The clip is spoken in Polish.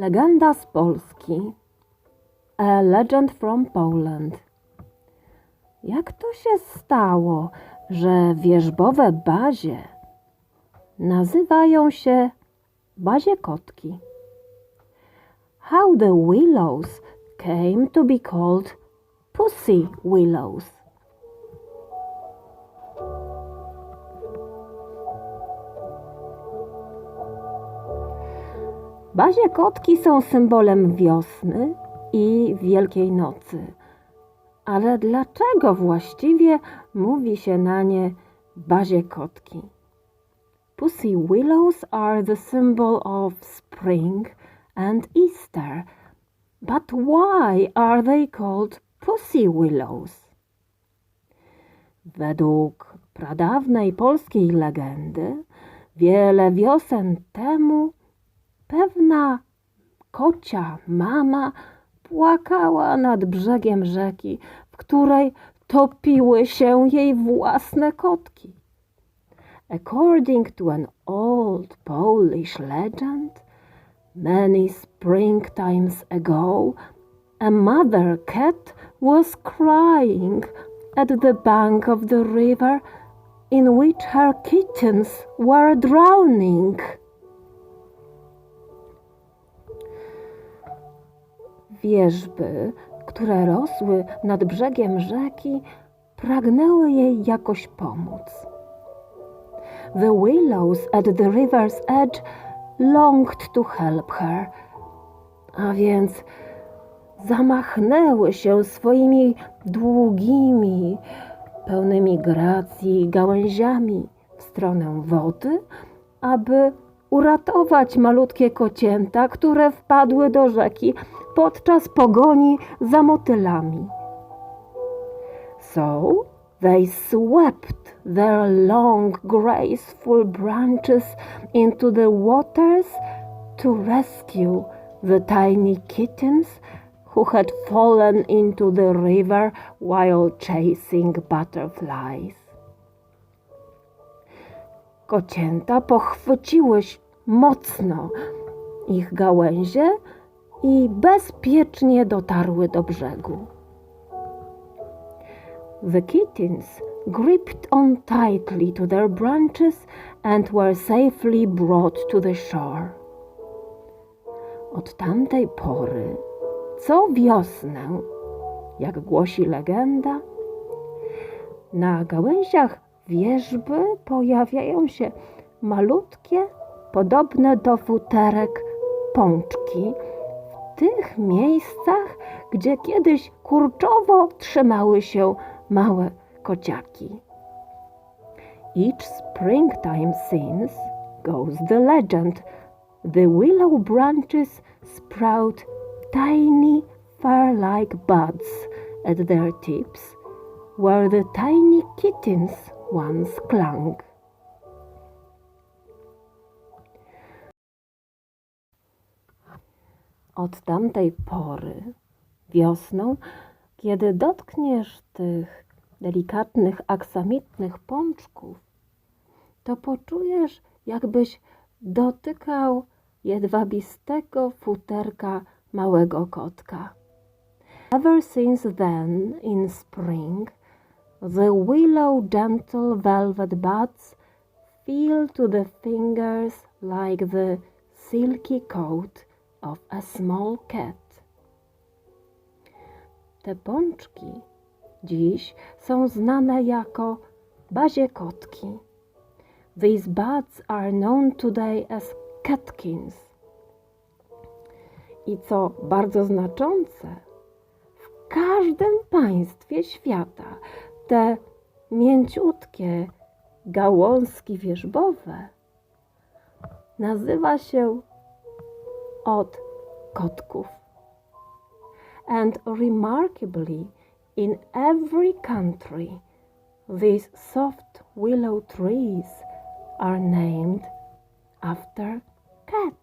Legenda z Polski. A legend from Poland. Jak to się stało, że wierzbowe bazie nazywają się bazie kotki? How the willows came to be called pussy willows. Bazie kotki są symbolem wiosny i Wielkiej Nocy. Ale dlaczego właściwie mówi się na nie bazie kotki? Pussy willows are the symbol of spring and Easter. But why are they called pussy willows? Według pradawnej polskiej legendy, wiele wiosen temu pewna kocia mama płakała nad brzegiem rzeki, w której topiły się jej własne kotki. According to an old Polish legend, many springtimes ago, a mother cat was crying at the bank of the river in which her kittens were drowning. Wierzby, które rosły nad brzegiem rzeki, pragnęły jej jakoś pomóc. The willows at the river's edge longed to help her, a więc zamachnęły się swoimi długimi, pełnymi gracji gałęziami w stronę wody, aby uratować malutkie kocięta, które wpadły do rzeki podczas pogoni za motylami. So they swept their long, graceful branches into the waters to rescue the tiny kittens who had fallen into the river while chasing butterflies. Kocięta pochwyciły mocno ich gałęzie i bezpiecznie dotarły do brzegu. The kittens gripped on tightly to their branches and were safely brought to the shore. Od tamtej pory, co wiosnę, jak głosi legenda, na gałęziach wierzby pojawiają się malutkie, podobne do futerek pączki w tych miejscach, gdzie kiedyś kurczowo trzymały się małe kociaki. Each springtime since goes the legend, the willow branches sprout tiny fur-like buds at their tips, where the tiny kittens once clung. Od tamtej pory, wiosną, kiedy dotkniesz tych delikatnych, aksamitnych pączków, to poczujesz, jakbyś dotykał jedwabistego futerka małego kotka. Ever since then, in spring, the willow gentle velvet buds feel to the fingers like the silky coat of a small cat. Te pączki dziś są znane jako bazie kotki. These buds are known today as catkins. I co bardzo znaczące, w każdym państwie świata te mięciutkie gałązki wierzbowe nazywa się od kotków. And remarkably, in every country, these soft willow trees are named after cats.